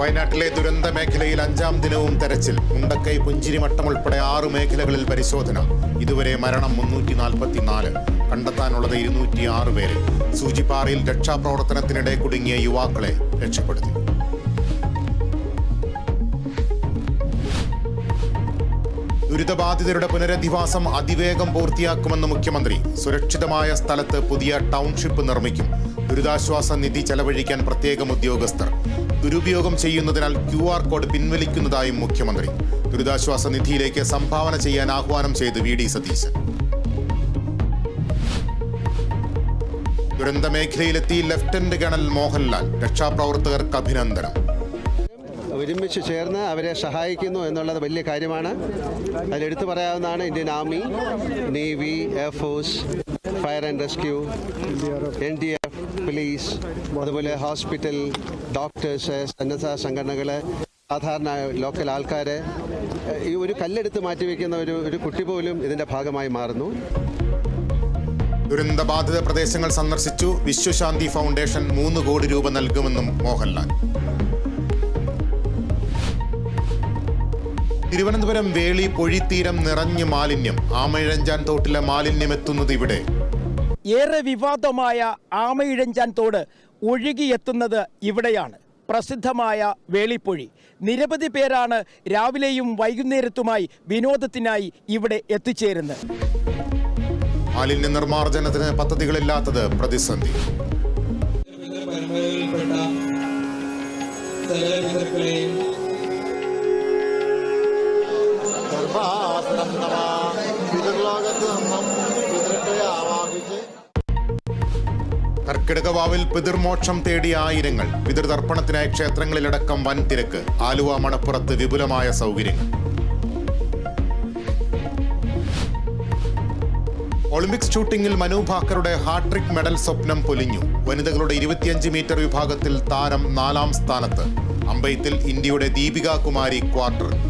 വയനാട്ടിലെ ദുരന്ത മേഖലയിൽ അഞ്ചാം ദിനവും തെരച്ചിൽ. മുണ്ടക്കൈ പുഞ്ചിരിമട്ടം ഉൾപ്പെടെ ആറ് മേഖലകളിൽ പരിശോധന. ഇതുവരെ മരണം മുന്നൂറ്റി നാൽപ്പത്തിനാല് കണ്ടെത്താനുള്ളത് ഇരുന്നൂറ്റി ആറ് പേര്. സൂചിപ്പാറയിൽ രക്ഷാപ്രവർത്തനത്തിനിടെ കുടുങ്ങിയ യുവാക്കളെ രക്ഷപ്പെടുത്തി. ദുരിതബാധിതരുടെ പുനരധിവാസം അതിവേഗം പൂർത്തിയാക്കുമെന്ന് മുഖ്യമന്ത്രി. സുരക്ഷിതമായ സ്ഥലത്ത് പുതിയ ടൗൺഷിപ്പ് നിർമ്മിക്കും. ദുരിതാശ്വാസ നിധി ചെലവഴിക്കാൻ പ്രത്യേകം ഉദ്യോഗസ്ഥർ. ദുരുപയോഗം ചെയ്യുന്നതിനാൽ ക്യു ആർ കോഡ് പിൻവലിക്കുന്നതായും മുഖ്യമന്ത്രി. ദുരിതാശ്വാസ നിധിയിലേക്ക് സംഭാവന ചെയ്യാൻ ആഹ്വാനം ചെയ്ത് വി ഡി സതീശൻ. ദുരന്ത മേഖലയിലെത്തി ലഫ്റ്റനന്റ് കേണൽ മോഹൻലാൽ രക്ഷാപ്രവർത്തകർക്ക് അഭിനന്ദനം. ഒരുമിച്ച് ചേർന്ന് അവരെ സഹായിക്കുന്നു എന്നുള്ളത് വലിയ കാര്യമാണ്. അതിലെടുത്തു പറയാവുന്നതാണ് Indian army navy air force fire and rescue N D police അതുപോലെ ഹോസ്പിറ്റൽ ഡോക്ടേഴ്സ് സന്നദ്ധ സംഘടനകൾ സാധാരണ ലോക്കൽ ആൾക്കാർ ഈ ഒരു കല്ലെടുത്ത് മാറ്റിവെക്കുന്ന ഒരു ഒരു കുട്ടി പോലും ഇതിന്റെ ഭാഗമായി മാറുന്നു. ദുരന്തബാധിത പ്രദേശങ്ങൾ സന്ദർശിച്ചു വിശ്വശാന്തി ഫൗണ്ടേഷൻ മൂന്ന് കോടി രൂപ നൽകുമെന്നും മോഹൻലാൽ. തിരുവനന്തപുരം വേളി പൊഴിത്തീരം നിറഞ്ഞ് മാലിന്യം. ആമഴഞ്ചാൻ തോട്ടിലെ മാലിന്യം എത്തുന്നത് ഇവിടെ. ഏറെ വിവാദമായ ആമയിഴഞ്ചാൻ തോട് ഒഴുകിയെത്തുന്നത് ഇവിടെയാണ്. പ്രസിദ്ധമായ വേളിപ്പൊഴി. നിരവധി പേരാണ് രാവിലെയും വൈകുന്നേരത്തുമായി വിനോദത്തിനായി ഇവിടെ എത്തിച്ചേരുന്നത്. മാലിന്യ നിർമ്മാർജനത്തിന് പദ്ധതികളില്ലാത്തത് പ്രതിസന്ധി. പിതൃലോകത്ത് നിന്നും കർക്കിടകവാവിൽ പിതൃമോക്ഷം തേടിയ ആയിരങ്ങൾ. പിതൃതർപ്പണത്തിനായി ക്ഷേത്രങ്ങളിലടക്കം വൻ തിരക്ക്. ആലുവ മണപ്പുറത്ത് വിപുലമായ സൗകര്യങ്ങൾ. ഒളിമ്പിക്സ് ഷൂട്ടിംഗിൽ മനു ഭാക്കറുടെ ഹാട്രിക് മെഡൽ സ്വപ്നം പൊലിഞ്ഞു. വനിതകളുടെ ഇരുപത്തിയഞ്ച് മീറ്റർ വിഭാഗത്തിൽ താരം നാലാം സ്ഥാനത്ത്. അമ്പയത്തിൽ ഇന്ത്യയുടെ ദീപിക കുമാരി ക്വാർട്ടർ.